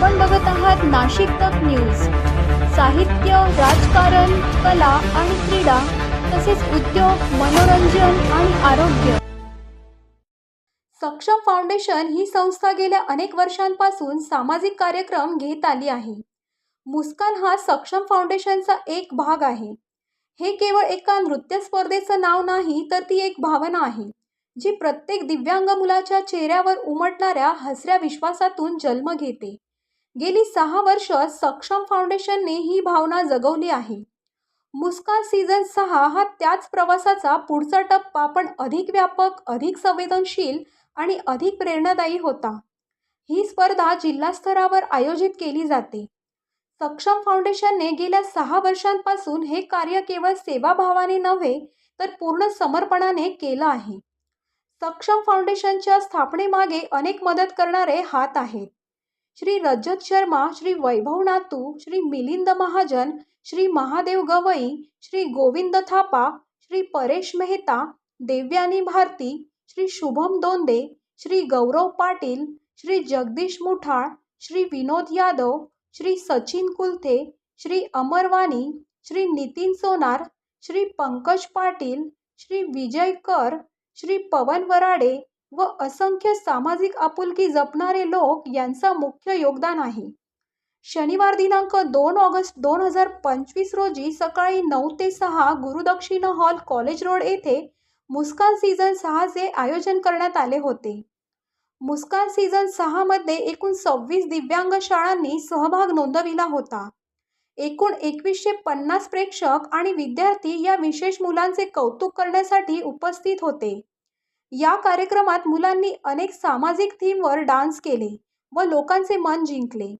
आपण बघत आहात नाशिक तक न्यूज. साहित्य राजकारण कला आणि क्रीडा तसेच उद्योग मनोरंजन आणि आरोग्य. सक्षम फाउंडेशन ही संस्था गेल्या अनेक वर्षांपासून सामाजिक कार्यक्रम घेत आली आहे. मुस्कान हा सक्षम फाउंडेशनचा एक भाग आहे. हे केवळ एका नृत्य स्पर्धेचं नाव नाही तर ती एक भावना आहे जी प्रत्येक दिव्यांग मुलाच्या चेहऱ्यावर उमटणाऱ्या हसऱ्या विश्वासातून जन्म घेते. गेली सहा वर्ष सक्षम फाउंडेशनने ही भावना जगवली आहे. मुस्कान सीझन सहा हा त्याच प्रवासाचा पुढचा टप्पा पण अधिक व्यापक अधिक संवेदनशील आणि अधिक प्रेरणादायी होता. ही स्पर्धा जिल्हा स्तरावर आयोजित केली जाते. सक्षम फाउंडेशनने गेल्या सहा वर्षांपासून हे कार्य केवळ सेवाभावाने नव्हे तर पूर्ण समर्पणाने केलं आहे. सक्षम फाउंडेशनच्या स्थापनेमागे अनेक मदत करणारे हात आहेत. श्री रजत शर्मा श्री वैभव नातू श्री मिलिंद महाजन श्री महादेव गवई श्री गोविंद थापा श्री परेश मेहता देव्यानी भारती श्री शुभम दोंदे श्री गौरव पाटील श्री जगदीश मुठाळ श्री विनोद यादव श्री सचिन कुलथे श्री अमरवानी श्री नितीन सोनार श्री पंकज पाटील श्री विजय कर श्री पवन वराडे व असंख्य सामाजिक आपुलकी जपणारे लोक यांचा मुख्य योगदान आहे. शनिवार दिनांक दोन ऑगस्ट दोन हजार पंचवीस रोजी सकाळी नऊ ते सहा गुरुदक्षिणा हॉल कॉलेज रोड येथे मुस्कान सीझन सहाचे आयोजन करण्यात आले होते. मुस्कान सीझन सहामध्ये एकूण सव्वीस दिव्यांग शाळांनी सहभाग नोंदविला होता. एकूण एकवीसशे पन्नास प्रेक्षक आणि विद्यार्थी या विशेष मुलांचे कौतुक करण्यासाठी उपस्थित होते. या कार्यक्रमात मुलांनी अनेक सामाजिक थीमवर डान्स केले व लोकांचे मन जिंकले.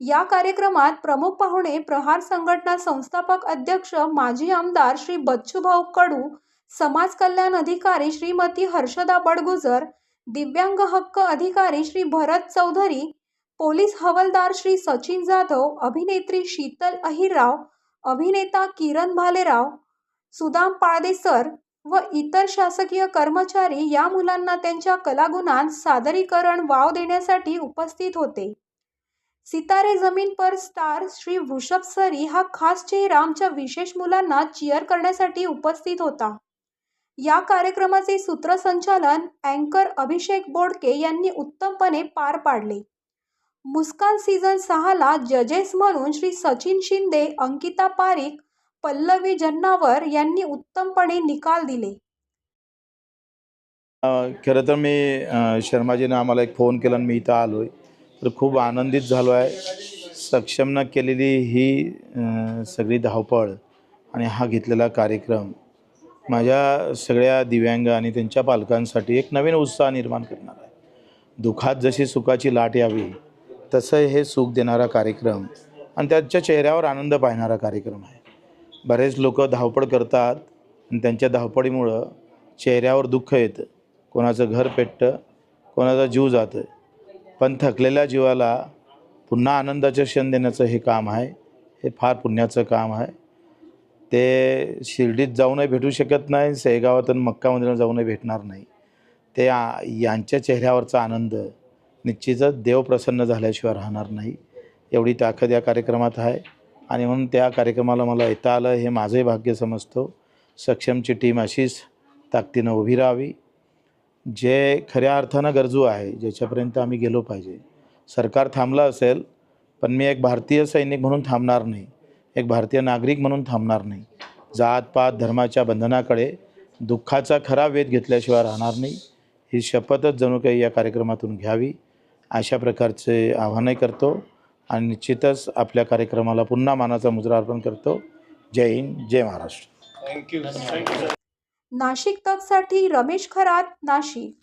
या कार्यक्रमात प्रमुख पाहुणे प्रहार संघटना संस्थापक अध्यक्ष माजी आमदार श्री बच्चूभाऊ कडू समाज कल्याण अधिकारी श्रीमती हर्षदा बडगुजर दिव्यांग हक्क अधिकारी श्री भरत चौधरी पोलीस हवालदार श्री सचिन जाधव अभिनेत्री शीतल अहिरराव अभिनेता किरण भालेराव सुदाम पाळदेसर व इतर शासकीय कर्मचारी या मुलांना त्यांच्या कलागुणांत सादरीकरण वाव देण्यासाठी उपस्थित होते. सितारे जमीन पर स्टार श्री वृषभ सरी हा खास चेहरा आमच्या विशेष मुलांना चिअर करण्यासाठी उपस्थित होता. या कार्यक्रमाचे सूत्रसंचालन अँकर अभिषेक बोडके यांनी उत्तमपणे पार पाडले. मुस्कान सीझन सहाला जजेस म्हणून श्री सचिन शिंदे अंकिता पारिक पल्लवी जन्नावर यांनी उत्तमपणे निकाल दिले. अ, खरं तर मी अ, शर्माजीनं आम्हाला एक फोन केला आणि मी इथं आलो आहे तर खूप आनंदित झालो आहे. सक्षमनं केलेली ही सगळी धावपळ आणि हा घेतलेला कार्यक्रम माझ्या सगळ्या दिव्यांग आणि त्यांच्या पालकांसाठी एक नवीन उत्साह निर्माण करणार आहे. दुःखात जशी सुखाची लाट यावी तसं हे सुख देणारा कार्यक्रम आणि त्याच्या चेहऱ्यावर आनंद पाहणारा कार्यक्रम आहे. बरेच लोक धावपळ करतात आणि त्यांच्या धावपळीमुळं चेहऱ्यावर दुःख येतं. कोणाचं घर पेटतं कोणाचा जीव जातं पण थकलेल्या जीवाला पुन्हा आनंदाचे क्षण देण्याचं हे काम आहे. हे फार पुण्याचं काम आहे. ते शिर्डीत जाऊनही भेटू शकत नाही सेगावात आणि मक्का मंदिरात जाऊनही भेटणार नाही. ते आ यांच्या चेहऱ्यावरचा आनंद निश्चितच देव प्रसन्न झाल्याशिवाय राहणार नाही. एवढी ताकद या कार्यक्रमात आहे. आणि म्हणून त्या कार्यक्रमाला मला येता आलं हे माझंही भाग्य समजतो. सक्षमची टीम अशीच ताकदीनं उभी राहावी. जे खऱ्या अर्थानं गरजू आहे ज्याच्यापर्यंत आम्ही गेलो पाहिजे. सरकार थांबलं असेल पण मी एक भारतीय सैनिक म्हणून थांबणार नाही. एक भारतीय नागरिक म्हणून थांबणार नाही. जात पात धर्माच्या बंधनाकडे दुःखाचा खरा वेध घेतल्याशिवाय राहणार नाही. ही शपथच जणू काही या कार्यक्रमातून घ्यावी अशा प्रकारचे आव्हानही करतो. आणि निश्चितच आपल्या कार्यक्रमाला पुन्हा मानाचा मुजरा अर्पण करतो. जय हिंद जय महाराष्ट्र. नाशिक तकसाठी रमेश खरात नाशिक.